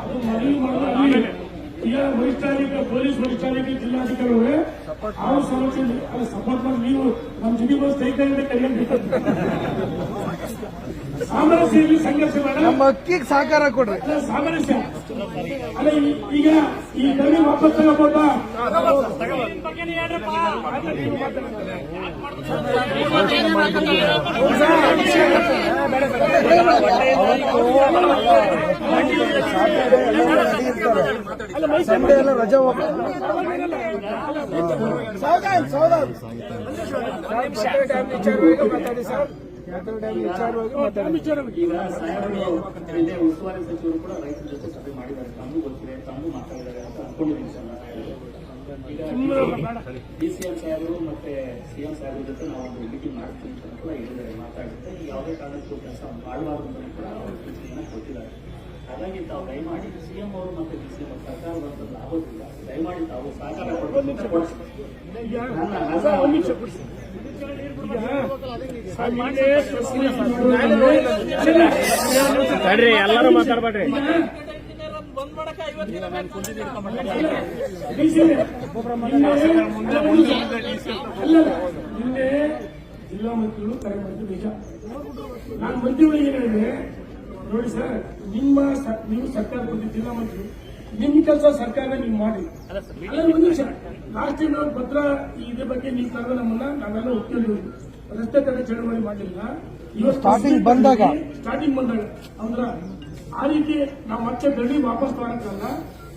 ಅದು ಮನವಿ ಮಾಡಿದ್ರೆ ಈಗ ವರಿಷ್ಠಾಧಿಕ ಪೊಲೀಸ್ ವರಿಷ್ಠಾಧಿಕ ಜಿಲ್ಲಾಧಿಕಾರಿಗಳೇ ಅವ್ರು ಸಂರಕ್ಷಣೆ ಸಪೋರ್ಟ್ ಮಾಡಿ ನೀವು ನಮ್ಮ ಜೊತೆ ಬಸ್ ಕೈಕಂಡ ಕರೆಯಬೇಕು ಸಾಮರಸ್ಯದಲ್ಲಿ ಸಂಘರ್ಷ ನಮ್ಮ ಸಹಕಾರ ಕೊಡ್ರಿ. ಸಾಮರಸ್ಯ ಅಲ್ಲ ಈಗ ಈ ಕಡೆ ವಾಪಸ್ ತಗೋಬೋದಾ? ಸಂಡೆ ಎಲ್ಲ ರಜಾ ಮಾತಾಡಿ ಸರ್ ಉಸ್ತುವಾರಿ ಸಚಿವರು ಕೂಡ ಜೊತೆ ಮಾತಾಡಿದ್ದಾರೆ ಅಂತ ಅನ್ಕೊಂಡಿದ್ದೀನಿ ಸರ್ ನಾನು ಸಿ ಸಾಹೇಬರು ಮತ್ತೆ ಸಿಎಂ ಸಾಹೇಬ್ರ ಜೊತೆ ನಾವು ಒಂದು ಮೀಟಿಂಗ್ ಮಾಡ್ತೀವಿ ಅಂತ ಕೂಡ ಹೇಳಿದ್ದಾರೆ ಮಾತಾಡಿದ್ರೆ ಯಾವುದೇ ಕಾರಣಕ್ಕೂ ಕೆಲಸ ಮಾಡಬಾರ್ದು ಅಂತ ಕೂಡ ಅವರು ಸೂಚನೆಯನ್ನ ಕೊಟ್ಟಿದ್ದಾರೆ. ಹಾಗಾಗಿ ತಾವು ದಯಮಾಡಿ ಸಿಎಂ ಅವರು ಮತ್ತೆ ಡಿಸಿಎಂ ಸರ್ಕಾರ ಬರ್ತದ್ದು ಆಗೋದಿಲ್ಲ. ದಯಮಾಡಿ ತಾವು ಸಹಕಾರ ಎಲ್ಲರೂ ಮಾತಾಡ್ಬೇಡ್ರಿ. ನಿನ್ನೆ ಜಿಲ್ಲಾ ಮಂತ್ರಿಗಳು ಕರೆ ಮಾಡಿದ್ದು ನಿಜ ನಾನು ಮಂತ್ರಿಗಳಿಗೆ ಹೇಳಿದೆ ನೋಡಿ ಸರ್ ನಿಮ್ಮ ನೀವು ಸರ್ಕಾರ ಬಂದ ಜಿಲ್ಲಾ ಮಂತ್ರಿ ನಿಮ್ಮ ಕೆಲಸ ಸರ್ಕಾರ ನೀವು ಮಾಡಿ ಲಾಸ್ಟ್ ಟೈಮ್ ನಾವು ಭದ್ರ ಇದ್ರ ಬಗ್ಗೆ ನೀವು ಕರೆದ ನಮ್ಮನ್ನ ನಾವೆಲ್ಲ ಒಪ್ಕೊಂಡಿದ್ವಿ ರಸ್ತೆ ಕಡೆ ಚಳವಳಿ ಮಾಡಿಲ್ಲ ಇವತ್ತು ಸ್ಟಾರ್ಟಿಂಗ್ ಬಂದಾಗ. ಸ್ಟಾರ್ಟಿಂಗ್ ಬಂದಾಗ ಅಂದ್ರ ಆ ರೀತಿ ನಾವು ಮತ್ತೆ ಬೆಳ್ಳಿ ವಾಪಸ್ ತಗೊಳಕ್ಕಲ್ಲ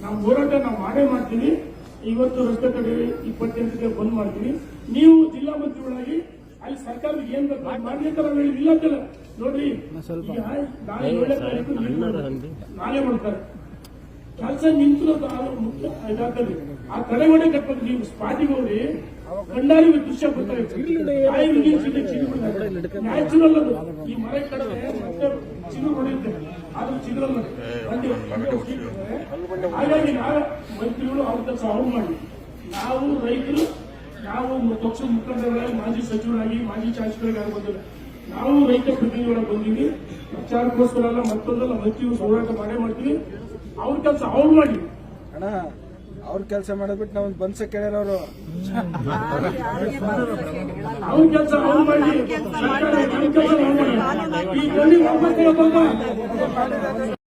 ನಾವು ಹೋರಾಟ ನಾವು ಮಾಡೇ ಮಾಡ್ತೀವಿ. ಇವತ್ತು ರಸ್ತೆ ಕಡೆ ಇಪ್ಪತ್ತೆಂಟಕ್ಕೆ ಬಂದ್ ಮಾಡ್ತೀವಿ. ನೀವು ಜಿಲ್ಲಾ ಮಂತ್ರಿಗಳಾಗಿ ಅಲ್ಲಿ ಸರ್ಕಾರ ಏನ್ ನಾವು ಹೇಳಿ ಇಲ್ಲ ಅಂತಲ್ಲ. ನೋಡ್ರಿ ನಾಳೆ ಏಳನೇ ತಾರೀಕು ಮಾಡ್ತಾರೆ. ನಾಳೆ ಮಾಡ್ತಾರೆ. ಕೆಲಸ ನಿಂತು ಮುಖ್ಯ ಇದಾಗ್ತದೆ. ಆ ತಡೆಗೋಡೆ ಕಟ್ಬೇಕು ನೀವು ಸ್ಪಾಟಿಗೆ ಹೋಗಿ ಕಂಡಾರಿ ದೃಶ್ಯ ನ್ಯಾಚುರಲ್ ಅದು. ಈ ಮರ ಕಡೆ ಮತ್ತೆ ಚಿನ್ನ ಹೊಡೆಯುತ್ತೆ. ಹಾಗಾಗಿ ನಾವು ಮಂತ್ರಿಗಳು ಅವ್ರ ಕೆಲಸ ಅವ್ರು ಮಾಡಿ. ನಾವು ರೈತರು ನಾವು ಪಕ್ಷದ ಮುಖಂಡರಾಗಿ ಮಾಜಿ ಸಚಿವರಾಗಿ ಮಾಜಿ ಶಾಸಕರಾಗಿ ಬಂದಿಲ್ಲ ನಾವು ರೈತ ಪ್ರತಿನಿಧಿಗಳಾಗಿ ಬಂದೀವಿ. ಪ್ರಚಾರಕ್ಕೋಸ್ಕರ ಮತ್ತೊಂದಲ್ಲ ಮಂತ್ರಿಗಳು ಹೋರಾಟ ಮಾಡೇ ಮಾಡ್ತೀವಿ. ಅವ್ರ ಕೆಲಸ ಅವ್ರು ಮಾಡಿ ಅಣ್ಣ ಅವ್ರ ಕೆಲಸ ಮಾಡೋದ್ಬಿಟ್ಟು ನಾವು ಬನ್ಸ ಕೇಳಿರೋರು ಅವ್ರ. ಕೆಲಸ ಅವ್ರು ಕೆಲಸ ಮಾಡಿ ಈ ಗಂಡಿ ವಾಪಸ್ ತಗೊಳ್ಬಾರ್ದಾ?